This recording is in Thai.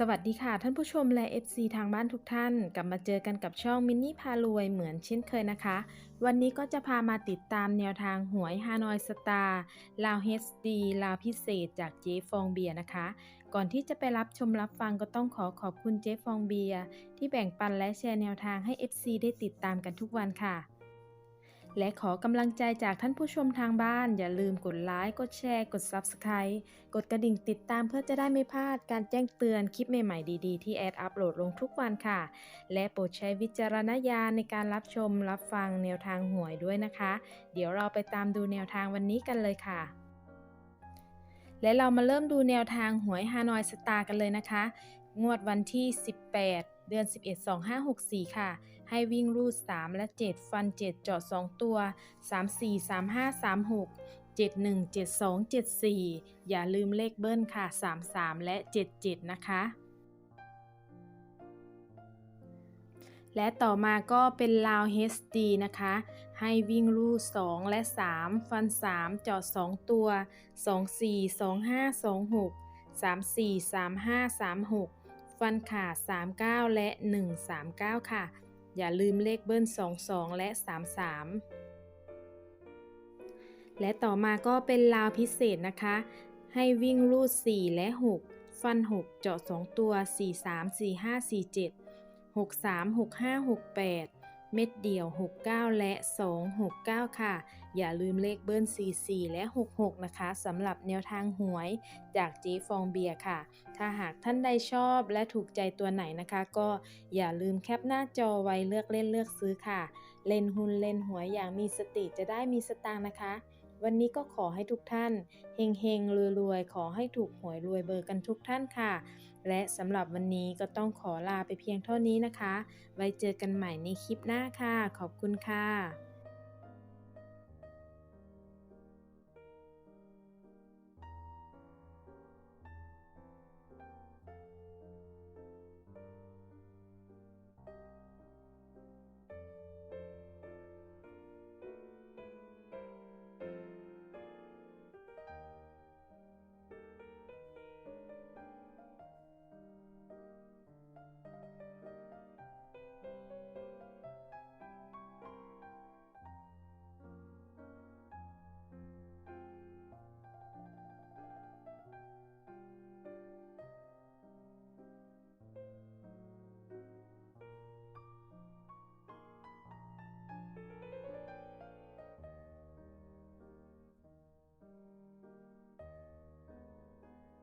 สวัสดีค่ะ ท่านผู้ชมและ FC ทางบ้านทุกท่าน กลับมาเจอกันกับช่องมินนี่พารวยเหมือนเช่นเคยนะคะ วันนี้ก็จะพามาติดตามแนวทางหวยฮานอยสตาร์ลาวเฮสดีลาวพิเศษจากเจ๊ฟองเบียนะคะ ก่อนที่จะไปรับชมรับฟังก็ต้องขอขอบคุณเจ๊ฟองเบียที่แบ่งปันและแชร์แนวทางให้ FC ได้ติดตามกันทุกวันค่ะ และขอกำลังใจจากท่านผู้ชมทางบ้าน อย่าลืมกดไลค์กดแชร์ กด Subscribe กดกระดิ่งติดตามเพื่อจะได้ไม่พลาดการแจ้งเตือนคลิปใหม่ๆดีๆ ที่แอดอัปโหลดลงทุกวันค่ะ และโปรดใช้วิจารณญาณในการรับชมรับฟังแนวทางหวยด้วยนะคะ เดี๋ยวเราไปตามดูแนวทางวันนี้กันเลยค่ะและเรามาเริ่มดูแนวทางหวยฮานอยสตาร์กันเลยนะคะ งวดวันที่ 18 เดือน 11 2564 ค่ะ ให้วิ่งรูด 3 และ 7 ฟัน 7 เจาะ 2 ตัว 3 4 3 5 3 6 7 1 7 2 7 4 อย่าลืมเลขเบิ้ลค่ะ 3 3 และ 77 นะคะและต่อมาก็เป็นลาว HD นะคะ ให้วิ่งรูด 2 และ 3 ฟัน 3จาะ2ตัว 2 4 2 5 2 6 3 4 3 5 3 6 ฟันขาด 39 และ 139 ค่ะ อย่าลืมเลขเบิ้ล 22 และ 33 และต่อมาก็เป็นลาวพิเศษนะคะ ให้วิ่งรูด 4 และ 6 ฟัน 6 เจาะ 2 ตัว 4 3 4 5 4 7 6 3 6 5 6 8 เม็ดเดี่ยว 69 และ 269 ค่ะ อย่าลืมเลขเบิ้ล 44 และ 66 นะคะสำหรับแนวทางหวยจากเจ๊ฟองเบียร์ค่ะ ถ้าหากท่านใดชอบและถูกใจตัวไหนนะคะ ก็อย่าลืมแคปหน้าจอไว้เลือกเล่นเลือกซื้อค่ะ เล่นหุ้นเล่นหวยอย่างมีสติจะได้มีสตางค์นะคะ วันนี้ก็ขอให้ทุกท่านเฮงเฮงรวยรวยๆ ขอให้ถูกหวยรวยเบอร์กันทุกท่านค่ะ และสำหรับวันนี้ก็ต้องขอลาไปเพียงเท่านี้นะคะ ไว้เจอกันใหม่ในคลิปหน้าค่ะ ขอบคุณค่ะ